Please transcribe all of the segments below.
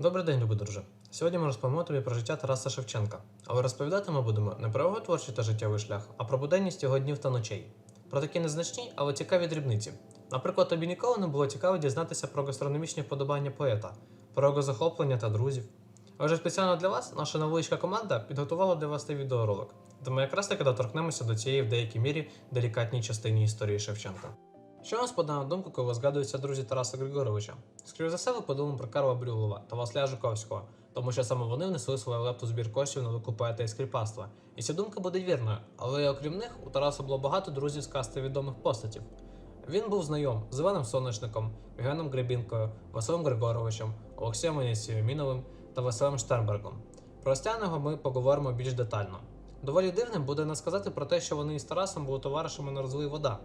Добрий день, любий друже. Сьогодні ми розповімо тобі про життя Тараса Шевченка. Але розповідати ми будемо не про його творчий та життєвий шлях, а про буденність його днів та ночей. Про такі незначні, але цікаві дрібниці. Наприклад, тобі ніколи не було цікаво дізнатися про гастрономічні вподобання поета, про його захоплення та друзів. Отже, спеціально для вас наша невеличка команда підготувала для вас цей відеоролик, де ми якраз таки доторкнемося до цієї в деякій мірі делікатній частині історії Шевченка. Що вам спадає на думку, коли згадуються друзі Тараса Григоровича? Скоріше за все, ви подумаємо про Карла Брюлова та Василя Жуковського, тому що саме вони внесли свою лепту збір коштів на велику поета і скріпацтва. І ця думка буде вірною, але окрім них, у Тараса було багато друзів з касти відомих постатів. Він був знайом з Іваном Сонечником, Євгеном Гребінкою, Василем Григоровичем, Олексієм Анісієміновим та Василем Штернбергом. Про останнього ми поговоримо більш детально. Доволі дивним буде не сказати про те, що вони із Тарасом були товаришами на розлий вода.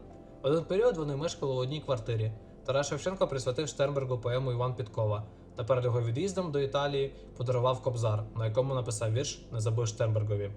Один період вони мешкали в одній квартирі. Тарас Шевченко присвятив Штернбергу поему Іван Підкова та перед його від'їздом до Італії подарував кобзар, на якому написав вірш Не забудь Штернбергові.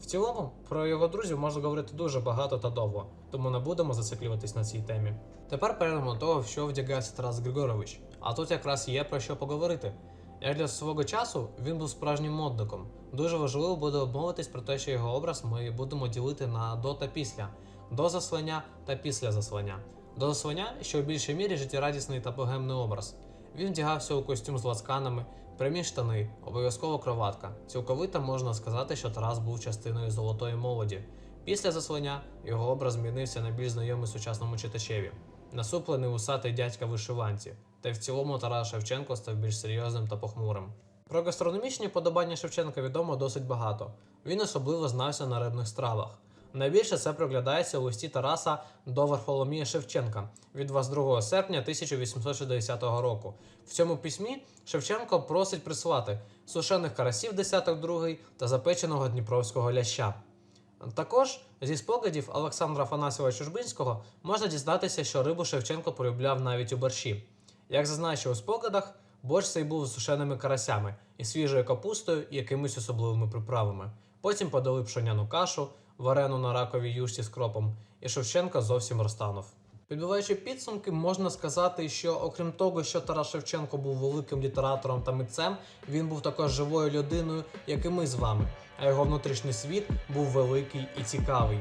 В цілому, про його друзів можна говорити дуже багато та довго, тому не будемо зациклюватись на цій темі. Тепер перейдемо до того, в що вдягається Тарас Григорович. А тут якраз є про що поговорити. Як для свого часу він був справжнім модником. Дуже важливо буде обмовитись про те, що його образ ми будемо ділити на до та після, до заслання та після заслання. До заслання, що в більшій мірі життєрадісний та богемний образ. Він вдягався у костюм з лацканами, прямі штани, обов'язково кроватка. Цілковито можна сказати, що Тарас був частиною золотої молоді. Після заслання його образ змінився на більш знайомий сучасному читачеві. Насуплений усатий дядька вишиванці, та й в цілому Тарас Шевченко став більш серйозним та похмурим. Про гастрономічні подобання Шевченка відомо досить багато. Він особливо знався на рибних стравах. Найбільше це проглядається у листі Тараса до Варфоломія Шевченка від 22 серпня 1860 року. В цьому письмі Шевченко просить прислати сушених карасів десяток другий та запеченого дніпровського ляща. Також зі спогадів Олександра Афанасьєва Чужбинського можна дізнатися, що рибу Шевченко полюбляв навіть у борщі. Як зазначив у спогадах, борщ цей був з сушеними карасями і свіжою капустою і якимись особливими приправами. Потім подали пшоняну кашу, варену на раковій юшці з кропом, і Шевченка зовсім розтанув. Підбиваючи підсумки, можна сказати, що окрім того, що Тарас Шевченко був великим літератором та митцем, він був також живою людиною, як і ми з вами, а його внутрішній світ був великий і цікавий.